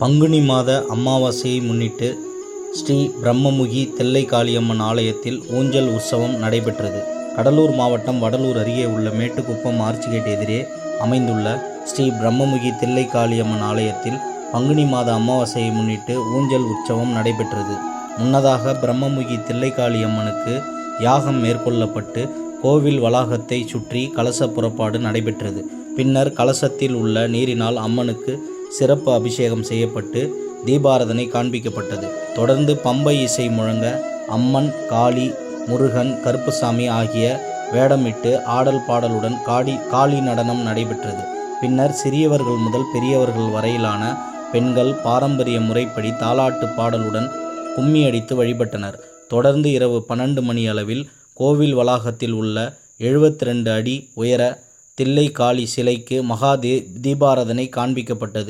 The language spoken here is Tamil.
பங்குனி மாத அமாவாசையை முன்னிட்டு ஸ்ரீ பிரம்மமுகி தில்லைகாளியம்மன் ஆலயத்தில் ஊஞ்சல் உற்சவம் நடைபெற்றது. கடலூர் மாவட்டம் வடலூர் அருகே உள்ள மேட்டுக்குப்பம் ஆர்ச்சிகேட் எதிரே அமைந்துள்ள ஸ்ரீ பிரம்மமுகி தில்லைகாளியம்மன் ஆலயத்தில் பங்குனி மாத அமாவாசையை முன்னிட்டு ஊஞ்சல் உற்சவம் நடைபெற்றது. முன்னதாக பிரம்மமுகி தில்லைகாளியம்மனுக்கு யாகம் மேற்கொள்ளப்பட்டு கோவில் வளாகத்தை சுற்றி கலச புறப்பாடு நடைபெற்றது. பின்னர் கலசத்தில் உள்ள நீரினால் அம்மனுக்கு சிறப்பு அபிஷேகம் செய்யப்பட்டு தீபாரதனை காண்பிக்கப்பட்டது. தொடர்ந்து பம்பை இசை முழங்க அம்மன் காளி முருகன் கருப்புசாமி ஆகிய வேடமிட்டு ஆடல் பாடலுடன் காடி காளி நடனம் நடைபெற்றது. பின்னர் சிறியவர்கள் முதல் பெரியவர்கள் வரையிலான பெண்கள் பாரம்பரிய முறைப்படி தாலாட்டு பாடலுடன் கும்மி அடித்து வழிபட்டனர். தொடர்ந்து இரவு பன்னெண்டு மணி அளவில் கோவில் வளாகத்தில் உள்ள 72 அடி உயர தில்லை காளி சிலைக்கு மகா தீபாரதனை காண்பிக்கப்பட்டது.